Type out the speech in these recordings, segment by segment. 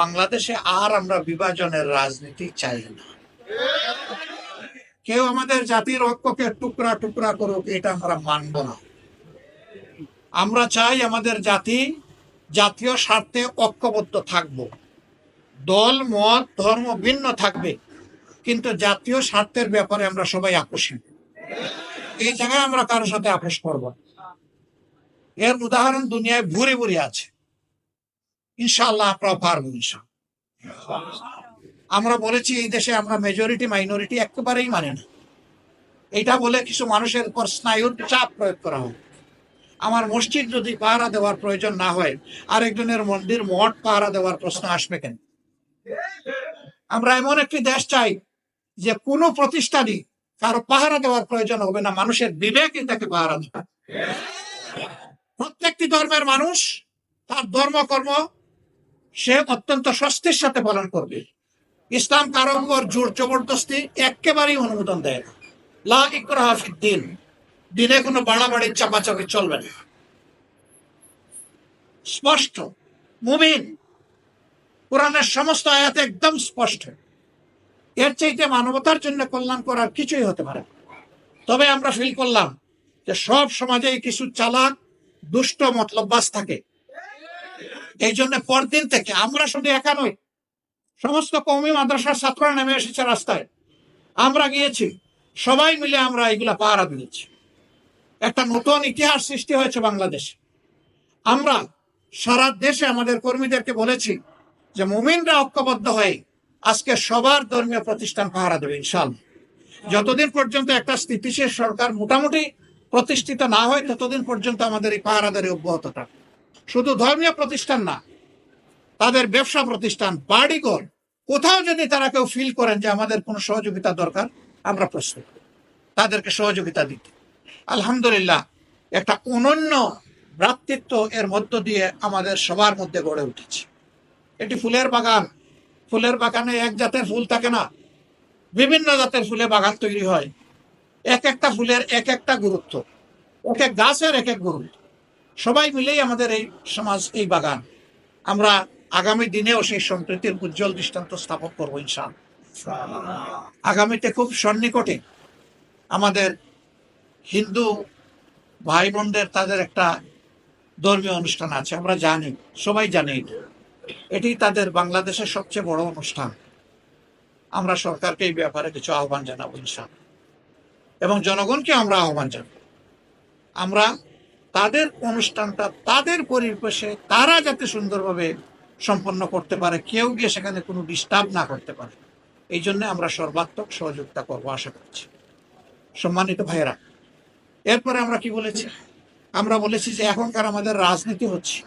বাংলাদেশে আর আমরা বিভাজনের রাজনীতি চাই না। কেউ আমাদের জাতির ঐক্যকে টুকরা টুকরা করুক, এটা আমরা মানব না। আমরা চাই আমাদের জাতি জাতীয় স্বার্থে ঐক্যবদ্ধ থাকব। দল, মত, ধর্ম ভিন্ন থাকবে, কিন্তু জাতীয় স্বার্থের ব্যাপারে আমরা সবাই আকস্মিক এই জায়গায় আমরা কারোর সাথে আপোষ করব এর উদাহরণ দুনিয়ায় ভুরি ভুরি আছে। ইনশাআল্লাহ আপনারা পারব আমরা বলেছি, এই দেশে আমরা মেজরিটি মাইনরিটি একেবারেই মানে না। এটা বলে কিছু মানুষের উপর স্নায়ুর চাপ প্রয়োগ করা হয় আমার মসজিদ যদি পাহারা দেওয়ার প্রয়োজন না হয়, আরেকজনের মন্দির মঠ পাহারা দেওয়ার প্রশ্ন আসবে কেন? আমরা এমন একটি দেশ চাই যে কোনো প্রতিষ্ঠানই কারও পাহারা দেওয়ার প্রয়োজন হবে না, মানুষের বিবেকই তাকে পাহারা দেবে। প্রত্যেকটি ধর্মের মানুষ তার ধর্মকর্ম সে অত্যন্ত স্বস্তির সাথে পালন করবে। ইসলাম কারও জোর জবরদস্তি একেবারেই অনুমোদন দেয় না। লা ফিদ্দিন দিনে। কোনো বাড়াবাড়ি চাপাচাপি চলবে না। স্পষ্ট। মুমিন। কোরআনের সমস্ত আয়াত একদম স্পষ্ট। এর চাইতে মানবতার জন্য কল্যাণ করার কিছুই হতে পারে তবে আমরা ফিল করলাম যে সব সমাজেই কিছু চালাক, দুষ্ট, মতলববাজ থাকে। এই জন্য পরদিন থেকে আমরা শুধু একা নই, সমস্ত কৌমি মাদ্রাসার ছাত্ররা নেমে এসেছে রাস্তায়। আমরা গিয়েছি, সবাই মিলে আমরা এগুলা পাহারা দিয়েছি। একটা নতুন ইতিহাস সৃষ্টি হয়েছে বাংলাদেশে। আমরা সারা দেশে আমাদের কর্মীদেরকে বলেছি যে মুমিনরা ঐক্যবদ্ধ হয়ে আজকে সবার ধর্মীয় প্রতিষ্ঠান পাহারা দেবে ইনশাল্লাহ যতদিন পর্যন্ত একটা স্থিতিশীল সরকার মোটামুটি প্রতিষ্ঠিত না হয়, ততদিন পর্যন্ত আমাদের এই পাহারাদারি অব্যাহত থাকবে। শুধু ধর্মীয় প্রতিষ্ঠান না, তাদের ব্যবসা প্রতিষ্ঠান, বাড়িঘর, কোথাও যদি তারা কেউ ফিল করেন যে আমাদের কোনো সহযোগিতা দরকার, আমরা প্রস্তুত। তাদেরকে সহযোগিতা দিতে। আলহামদুলিল্লাহ, একটা অনন্য ভ্রাতৃত্ব এর মধ্য দিয়ে আমাদের সবার মধ্যে গড়ে উঠেছে। এটি ফুলের বাগান। ফুলের বাগানে এক জাতের ফুল থাকে না, বিভিন্ন জাতের ফুলে বাগান তৈরি হয়। এক একটা ফুলের এক একটা গুরুত্ব, এক এক গাছের এক এক গুরুত্ব। সবাই মিলেই আমাদের এই সমাজ, এই বাগান। আমরা আগামী দিনেও সেই সম্প্রীতির উজ্জ্বল দৃষ্টান্ত স্থাপন করব ইনশাল আগামীতে খুব সন্নিকটে আমাদের হিন্দু ভাই বোনদের তাদের একটা ধর্মীয় অনুষ্ঠান আছে, আমরা জানি, সবাই জানি এটা। তাদের বাংলাদেশের সবচেয়ে বড় অনুষ্ঠান। আমরা সরকারকে এই ব্যাপারে কিছু আহ্বান জানাব ইনশাল এবং জনগণকে আমরা আহ্বান জানাব। আমরা তাদের অনুষ্ঠানটা তাদের পরিবেশে তারা যাতে সুন্দরভাবে সম্পন্ন করতে পারে, কেউ গিয়ে সেখানে কোনো ডিস্টার্ব না করতে পারে। এই জন্য আমরা সর্বাত্মক সহযোগিতা করব আশা করছি। সম্মানিত ভাইয়েরা, এরপরে আমরা কি বলেছি? আমরা বলেছি যে এখনকার আমাদের রাজনীতি হচ্ছে,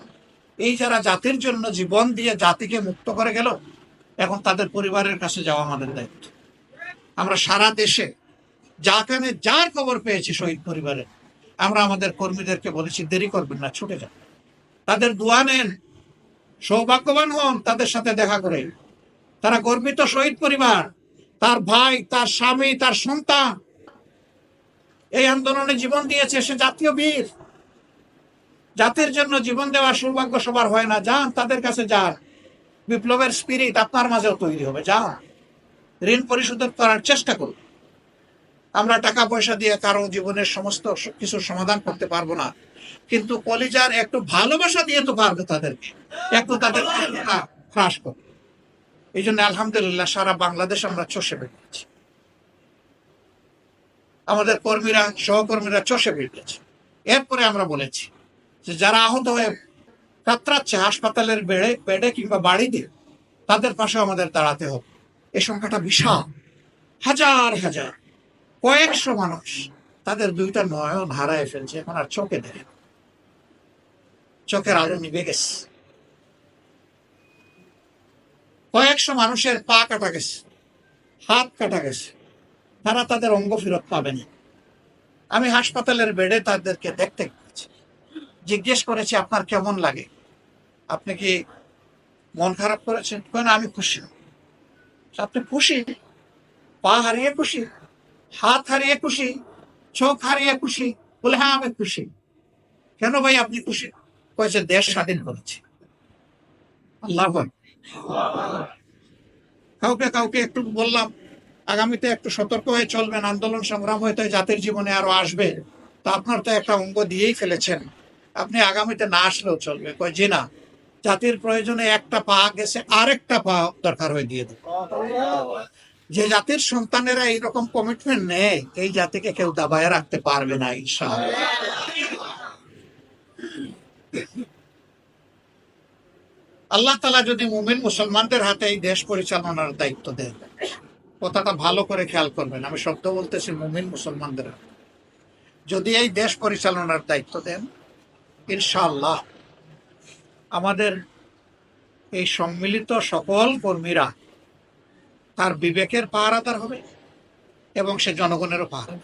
এই যারা জাতির জন্য জীবন দিয়ে জাতিকে মুক্ত করে গেল, এখন তাদের পরিবারের কাছে যাওয়া আমাদের দায়িত্ব। আমরা সারা দেশে যাখানে যার খবর পেয়েছি শহীদ পরিবারের আমরা আমাদের কর্মীদেরকে বলেছি, দেরি করবেন না, ছুটে যান। তাদের দোয়া নেন, সৌভাগ্যবান হন তাদের সাথে দেখা করে। তারা গর্বিত শহীদ পরিবার, তার ভাই, তার স্বামী, তার সন্তান। এই আন্দোলনে জীবন দিয়েছে, সে জাতীয় বীর। জাতির জন্য জীবন দেওয়ার সৌভাগ্য সবার হয় না। যান, তাদের কাছে যান। বিপ্লবের স্পিরিট আপনার মাঝেও তৈরি হবে। যান। ঋণ পরিশোধ করার চেষ্টা করুন। আমরা টাকা পয়সা দিয়ে কারও জীবনের সমস্ত কিছু সমাধান করতে পারব না। কিন্তু কলিজার একটু ভালোবাসা দিয়ে তো পারবে তাদেরকে। একটু তাদের হ্রাস করবে। এই জন্য আলহামদুলিল্লাহ সারা বাংলাদেশ আমরা চষে বেরিয়েছি। আমাদের কর্মীরা, সহকর্মীরা চষে বেরিয়েছে। এরপরে আমরা বলেছি যে যারা আহত হয়ে কাতরাচ্ছে হাসপাতালের বেড়ে, বেডে কিংবা বাড়িতে, তাদের পাশে আমাদের দাঁড়াতে হবে। এই সংখ্যাটা বিশাল। হাজার হাজার। কয়েকশো মানুষ। তাদের দুইটা নয়ন হারায় ফেলছে, এখন আর চোখে দেখে চোখের আলো নিভে গেছে। কয়েকশো মানুষের পা কাটা গেছে, হাত কাটা গেছে। তারা তাদের অঙ্গ ফেরত পাবে না। আমি হাসপাতালের বেডে তাদেরকে দেখতে জিজ্ঞেস করেছি, আপনার কেমন লাগে? আপনি কি মন খারাপ করেছেন? কেন আমি খুশি আপনি খুশি? পা হারিয়ে খুশি? হাত হারিয়ে খুশি, চোখ হারিয়ে খুশি, বলে হ্যাঁ আমি খুশি। কেন ভাই আপনি খুশি? কয়েছে দেশ স্বাধীন করেছে। আল্লাহ কাউকে কাউকে একটু বললাম, আগামীতে একটু সতর্ক হয়ে চলবেন, আন্দোলন সংগ্রাম হয়তো জাতির জীবনে আরও আসবে। তা আপনার তো একটা অঙ্গ দিয়েই ফেলেছেন। আপনি আগামীতে না আসলেও চলবে। কয়, জি না, জাতির প্রয়োজনে একটা পা গেছে, আরেকটা পা দরকার হয়ে দিয়ে দেবে যে জাতির সন্তানেরা এইরকম কমিটমেন্ট নেয়, এই জাতিকে কেউ দাবায় রাখতে পারবে না, ইনশাআল্লাহ। আল্লাহ তালা যদি মুমিন মুসলমানদের হাতে এই দেশ পরিচালনার দায়িত্ব দেন, কথাটা ভালো করে খেয়াল করবেন। আমি শব্দ বলতেছি মুমিন মুসলমানদের যদি এই দেশ পরিচালনার দায়িত্ব দেন, ইনশাআল্লাহ আমাদের এই সম্মিলিত সকল কর্মীরা তার বিবেকের পাহারাদার হবে এবং সে জনগণেরও পাহারা।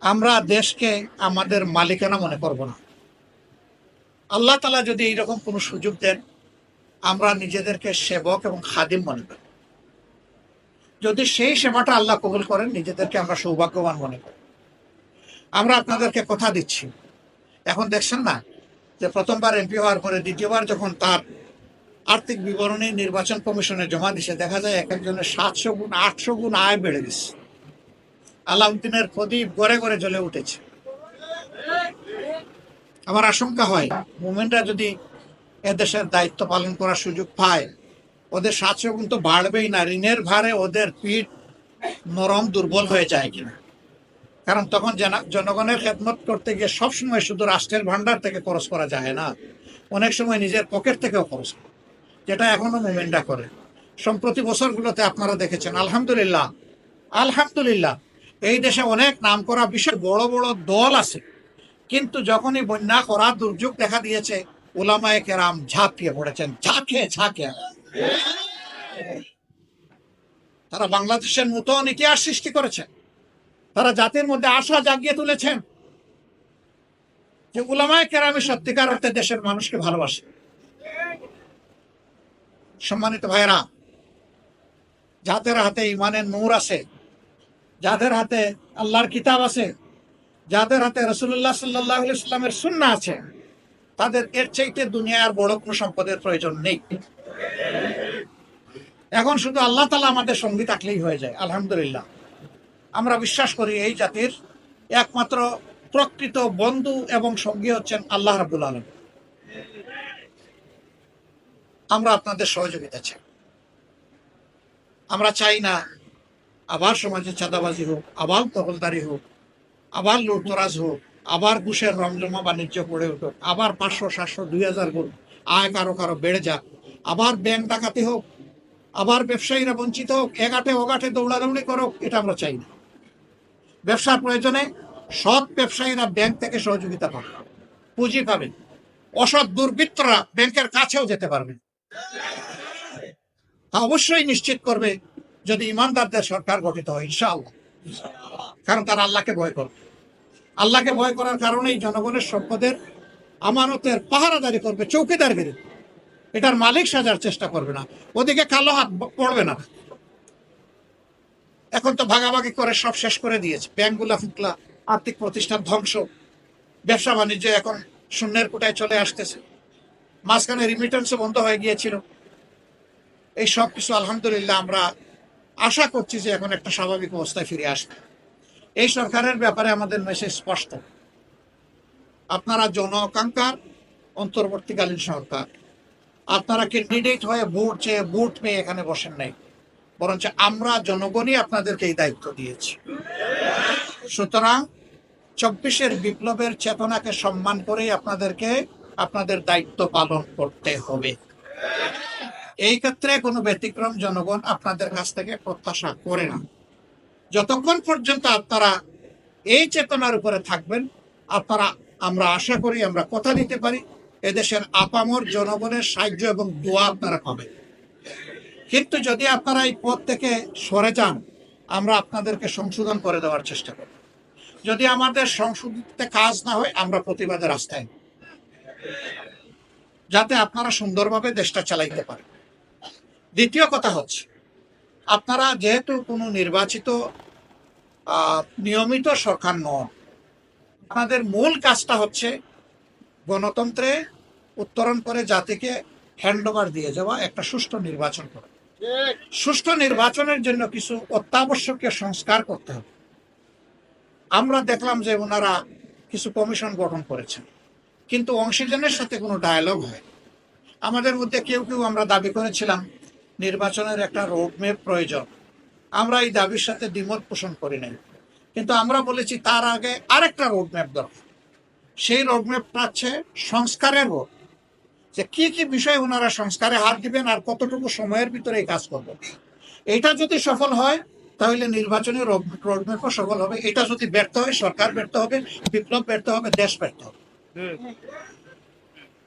আমরা দেশকে আমাদের মালিকানা মনে করব না। আল্লাহ তালা যদি এইরকম কোনো সুযোগ দেন, আমরা নিজেদেরকে সেবক এবং খাদিম মনে করি। যদি সেই সেবাটা আল্লাহ কবুল করেন, নিজেদেরকে আমরা সৌভাগ্যবান মনে করি। আমরা আপনাদেরকে কথা দিচ্ছি। এখন দেখছেন না যে প্রথমবার এমপি হওয়ার পরে দ্বিতীয়বার যখন তার আর্থিক বিবরণী নির্বাচন কমিশনে জমা দিছে, দেখা যায় এক একজনের সাতশো গুণ, আটশো গুণ আয় বেড়ে গেছে। আলাউদ্দিনের প্রদীপ গড়ে গড়ে জ্বলে উঠেছে। আমার আশঙ্কা হয়, মোমেনরা যদি এদেশের দায়িত্ব পালন করার সুযোগ পায়, ওদের সাতশো গুণ তো বাড়বেই না, ঋণের ভারে ওদের পিঠ নরম দুর্বল হয়ে যায় কিনা। কারণ তখন জনগণের খেদমত করতে গিয়ে সবসময় শুধু রাষ্ট্রের ভান্ডার থেকে খরচ করা যায় না, অনেক সময় নিজের পকেট থেকেও খরচ করে যেটা এখনও মুভমেন্টটা করে। সম্প্রতি বছরগুলোতে আপনারা দেখেছেন, আলহামদুলিল্লাহ আলহামদুলিল্লাহ, এই দেশে অনেক নাম করা বিশেষ বড় বড় দল আছে। কিন্তু যখনই বন্যা করা দুর্যোগ দেখা দিয়েছে ওলামায়ে কেরাম ঝাঁপিয়ে পড়েছেন, ঝাঁকে ঝাঁকে। তারা বাংলাদেশের নূতন ইতিহাস সৃষ্টি করেছেন তারা জাতির মধ্যে আশা জাগিয়ে তুলেছেন যে উলামায়ে কেরামে সত্যিকার অর্থে দেশের মানুষকে ভালোবাসে। সম্মানিত ভাইরা যাদের হাতে ইমানের নূর আছে, যাদের হাতে আল্লাহর কিতাব আছে, যাদের হাতে রসুল্লাহ সাল্লাহ ইসলামের সুন্না আছে, তাদের এর চাইতে দুনিয়ার বড় কোনো সম্পদের প্রয়োজন নেই। এখন শুধু আল্লাহ তালা আমাদের সঙ্গী থাকলেই হয়ে যায়, আলহামদুলিল্লাহ। আমরা বিশ্বাস করি এই জাতির একমাত্র প্রকৃত বন্ধু এবং সঙ্গী হচ্ছেন আল্লাহ রাবুল আলম আমরা আপনাদের সহযোগিতা চাই। আমরা চাই না আবার সমাজে চাঁদাবাজি হোক, আবার দখলদারি হোক, আবার লুটতরাজ হোক, আবার ঘুষের রমজমা বাণিজ্য করে উঠুক, আবার পাঁচশো, সাতশো, দুই হাজার গুণ আয় কারও কারও বেড়ে যাক, আবার ব্যাংক ডাকাতি হোক, আবার ব্যবসায়ীরা বঞ্চিত হোক এগাটে ওগাটে দৌড়াদৌড়ি করুক, এটা আমরা চাই না। ব্যবসার প্রয়োজনে সৎ ব্যবসায়ীরা ব্যাংক থেকে সহযোগিতা পাবে, পুঁজি পাবেন অসৎ দুর্বৃত্তরা ব্যাংকের কাছেও যেতে পারবে তা অবশ্যই নিশ্চিত করবে যদি ইমানদারদের সরকার গঠিত হয়, ইনশাআল্লাহ। কারণ তারা আল্লাহকে ভয় করবে। আল্লাহকে ভয় করার কারণেই জনগণের সম্পদের আমানতের পাহারাদারি করবে চৌকিদারগিরি এটার মালিক সাজার চেষ্টা করবে না। ওদিকে কালো হাত পড়বে না। এখন তো ভাগাভাগি করে সব শেষ করে দিয়েছে। ব্যাংকগুলা, ফুকলা, আর্থিক প্রতিষ্ঠান ধ্বংস। ব্যবসা বাণিজ্য এখন শূন্যের কোটায় চলে আসতেছে। মাঝখানে রিমিটেন্সও বন্ধ হয়ে গিয়েছিল। এই সব কিছু, আলহামদুলিল্লাহ, আমরা আশা করছি যে এখন একটা স্বাভাবিক অবস্থায় ফিরে আসবে। এই সরকারের ব্যাপারে আমাদের মেসেজ স্পষ্ট। আপনারা জনকাঙ্ক্ষার অন্তর্বর্তীকালীন সরকার। আপনারা ক্যান্ডিডেট হয়ে ভোট চেয়ে ভোট পেয়ে এখানে বসেন নাই। বরঞ্চ আমরা জনগণই আপনাদেরকে এই দায়িত্ব দিয়েছি। সুতরাং চব্বিশের বিপ্লবের চেতনাকে সম্মান করেই আপনাদেরকে আপনাদের দায়িত্ব পালন করতে হবে। এই ক্ষেত্রে কোনো ব্যতিক্রম জনগণ আপনাদের কাছ থেকে প্রত্যাশা করে না। যতক্ষণ পর্যন্ত আপনারা এই চেতনার উপরে থাকবেন, আপনারা, আমরা আশা করি আমরা কথা দিতে পারি, এদেশের আপামর জনগণের সাহায্য এবং দোয়া আপনারা পাবেন। কিন্তু যদি আপনারা এই পথ থেকে সরে যান, আমরা আপনাদেরকে সংশোধন করে দেওয়ার চেষ্টা করব। যদি আমাদের সংশোধিতে কাজ না হয়, আমরা প্রতিবাদের রাস্তায়। যাতে আপনারা সুন্দরভাবে দেশটা চালাইতে পারেন। দ্বিতীয় কথা হচ্ছে, আপনারা যেহেতু কোনো নির্বাচিত নিয়মিত সরকার নন, আপনাদের মূল কাজটা হচ্ছে গণতন্ত্রে উত্তরণ করে জাতিকে হ্যান্ডওভার দিয়ে যাওয়া, একটা সুষ্ঠু নির্বাচন করা। সুষ্ঠু নির্বাচনের জন্য কিছু অত্যাবশ্যকীয় সংস্কার করতে হবে। আমরা দেখলাম যে ওনারা কিছু কমিশন গঠন করেছেন। কিন্তু অংশীজনের সাথে কোনো ডায়ালগ হয় আমাদের মধ্যে কেউ কেউ আমরা দাবি করেছিলাম, নির্বাচনের একটা রোডম্যাপ প্রয়োজন। আমরা এই দাবির সাথে দ্বিমত পোষণ করি নাই। কিন্তু আমরা বলেছি তার আগে আরেকটা রোডম্যাপ দরকার। সেই রোডম্যাপটা হচ্ছে সংস্কারের রোড যে কি কি বিষয়ে ওনারা সংস্কারে হাত দিবেন আর কতটুকু সময়ের ভিতরে এই কাজ করবেন। এটা যদি সফল হয়, তাহলে নির্বাচনী রোডম্যাপও সফল হবে। এটা যদি ব্যর্থ হয়, সরকার ব্যর্থ হবে, বিপ্লব ব্যর্থ হবে, দেশ ব্যর্থ হবে।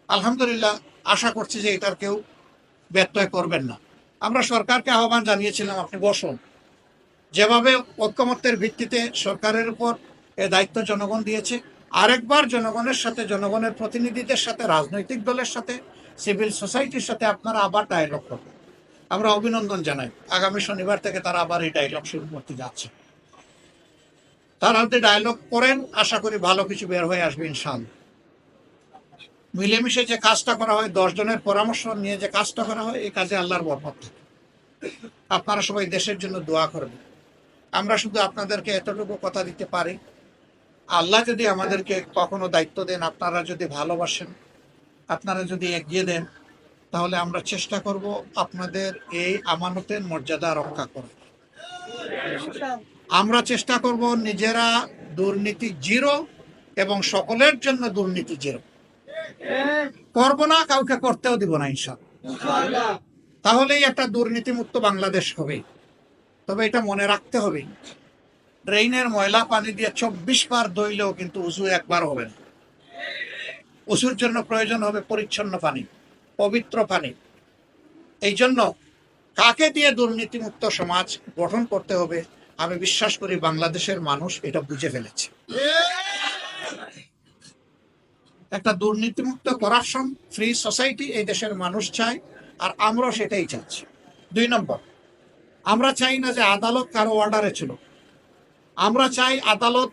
আলহামদুলিল্লাহ, আশা করছি যে এটার কেউ ব্যত্যয় করবেন না। আমরা সরকারকে আহ্বান জানিয়েছিলাম, আপনি বসুন। যেভাবে ঐক্যমত্যের ভিত্তিতে সরকারের উপর এ দায়িত্ব জনগণ দিয়েছে, আরেকবার জনগণের সাথে, জনগণের প্রতিনিধিদের সাথে, রাজনৈতিক দলের সাথে, সিভিল সোসাইটির সাথে আপনারা আবার ডায়লগ করবেন। আমরা অভিনন্দন জানাই। আগামী শনিবার থেকে তারা আবার এই ডায়লগ শুরু করতে যাচ্ছে। তারা যদি ডায়লগ করেন, আশা করি ভালো কিছু বের হয়ে আসবে, ইনশাআল্লাহ। মিলেমিশে যে কাজটা করা হয়, দশ জনের পরামর্শ নিয়ে যে কাজটা করা হয়, এই কাজে আল্লাহর বরকত থাকে। আপনারা সবাই দেশের জন্য দোয়া করবেন। আমরা শুধু আপনাদেরকে এতটুকু কথা দিতে পারি, আল্লাহ যদি আমাদেরকে কখনো দায়িত্ব দেন, আপনারা যদি ভালোবাসেন, আপনারা যদি এগিয়ে দেন, তাহলে আমরা চেষ্টা করব আপনাদের এই আমানতের মর্যাদা রক্ষা করব আমরা চেষ্টা করব নিজেরা দুর্নীতি জিরো এবং সকলের জন্য দুর্নীতি জিরো। করব না কাউকে করতেও দিব না ইনশাল্লাহ। তাহলেই একটা দুর্নীতিমুক্ত বাংলাদেশ হবে। তবে এটা মনে রাখতে হবে ড্রেইনের ময়লা পানি দিয়ে চব্বিশ বার দইলেও কিন্তু উঁচু একবার হবে না। উঁচুর জন্য প্রয়োজন হবে পরিচ্ছন্ন পানি পবিত্র পানি। এই জন্য কাকে দিয়ে দুর্নীতিমুক্ত সমাজ গঠন করতে হবে আমি বিশ্বাস করি বাংলাদেশের মানুষ এটা বুঝে ফেলেছে। একটা দুর্নীতিমুক্ত করাপশন ফ্রি সোসাইটি এই দেশের মানুষ চায়, আর আমরাও সেটাই চাচ্ছি। দুই নম্বর, আমরা চাই না যে আদালত কারও অর্ডারে ছিল। আমরা চাই আদালত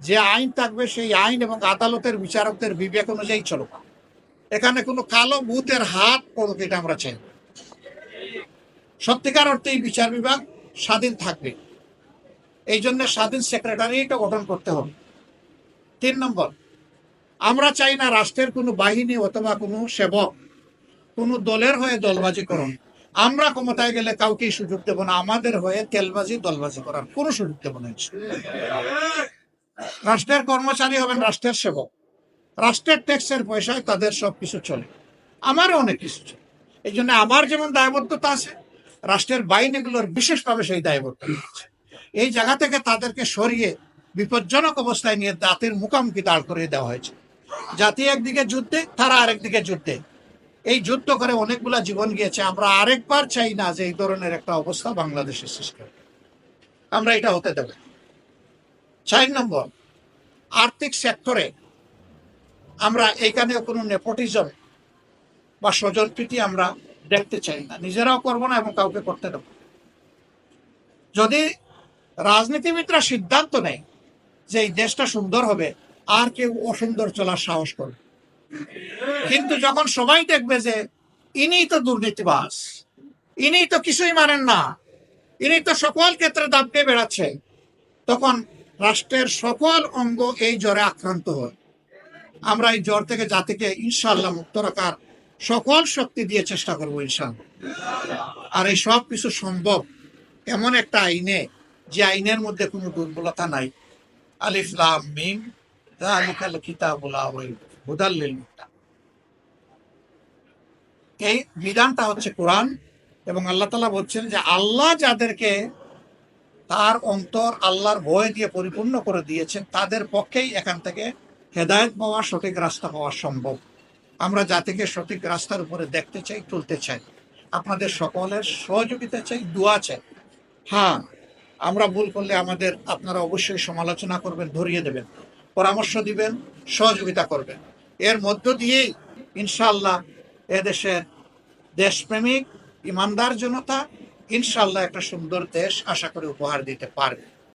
যে আইন থাকবে, সেই আইন এবং আদালতের বিচারকদের বিবেক অনুযায়ী চলুক। এখানে কোনো কালো ভূতের হাত পড়ুক এটা আমরা চাই সত্যিকার অর্থে এই বিচার বিভাগ স্বাধীন থাকবে। এই জন্য স্বাধীন সেক্রেটারিটা গঠন করতে হবে। তিন নম্বর আমরা চাই না রাষ্ট্রের কোনো বাহিনী অথবা কোনো সেবক, কোনো দলের হয়ে দলবাজি করুন। আমরা ক্ষমতায় গেলে কাউকেই সুযোগ দেব না, আমাদের হয়ে তেলবাজি, দলবাজি করার কোনো সুযোগ দেব না রাষ্ট্রের কর্মচারী হবেন রাষ্ট্রের সেবক। রাষ্ট্রের ট্যাক্সের পয়সায় তাদের সব কিছু চলে। আমারও অনেক কিছু চলে। এই জন্য আমার যেমন দায়বদ্ধতা আছে, রাষ্ট্রের বাহিনীগুলোর বিশেষভাবে সেই দায়বদ্ধতা আছে। এই জায়গা থেকে তাদেরকে সরিয়ে বিপজ্জনক অবস্থায় নিয়ে দাঁতের মুখামুখি দাঁড় করিয়ে দেওয়া হয়েছে। জাতি একদিকে যুদ্ধে, তারা আরেকদিকে যুদ্ধে। এই যুদ্ধ করে অনেকগুলা জীবন গিয়েছে। আমরা আরেকবার চাই না যে এই ধরনের একটা অবস্থা বাংলাদেশে সৃষ্টি আমরা এটা হতে দেব। চার নম্বর, আর্থিক সেক্টরে আমরা এইখানে কোনো নেপোটিজম বা স্বজনপ্রীতি আমরা দেখতে চাই না। নিজেরাও করব না এবং কাউকে করতে দেব যদি রাজনীতিবিদরা সিদ্ধান্ত নেয় যে এই দেশটা সুন্দর হবে আর কেউ অসুন্দর চলার সাহস করবে। কিন্তু যখন সবাই দেখবে যে ইনি তো দুর্নীতিবাস ইনি তো কিছুই মানেন না ইনি তো সকল ক্ষেত্রে দাবকে বেড়াচ্ছে, তখন রাষ্ট্রের সকল অঙ্গ এই জ্বরে আক্রান্ত হয়। আমরা এই জ্বর থেকে জাতিকে ইনশাল্লাহ মুক্ত রাখার সকল শক্তি দিয়ে চেষ্টা করব ইনশাল্লাহ আর এই সব কিছু সম্ভব এমন একটা আইনে, যে আইনের মধ্যে কোনো দুর্বলতা নাই। আলিফ লাম মিম যালিকাল এই বিধানটা হচ্ছে কোরআন এবং আল্লাহ তালা বলছেন যে আল্লাহ যাদেরকে তার অন্তর আল্লাহর ভয় দিয়ে পরিপূর্ণ করে দিয়েছেন, তাদের পক্ষেই এখান থেকে হেদায়ত পাওয়া, সঠিক রাস্তা পাওয়া সম্ভব। আমরা জাতিকে সঠিক রাস্তার উপরে দেখতে চাই, তুলতে চাই। আপনাদের সকলের সহযোগিতা চাই, দোয়া চাই। হ্যাঁ আমরা ভুল করলে আমাদের আপনারা অবশ্যই সমালোচনা করবেন, ধরিয়ে দেবেন। পরামর্শ দিবেন, সহযোগিতা করবেন। এর মধ্য দিয়েই ইনশাল্লাহ এদেশের দেশপ্রেমিক, ইমানদার জনতা ইনশাল্লাহ একটা সুন্দর দেশ আশা করে উপহার দিতে পারবে।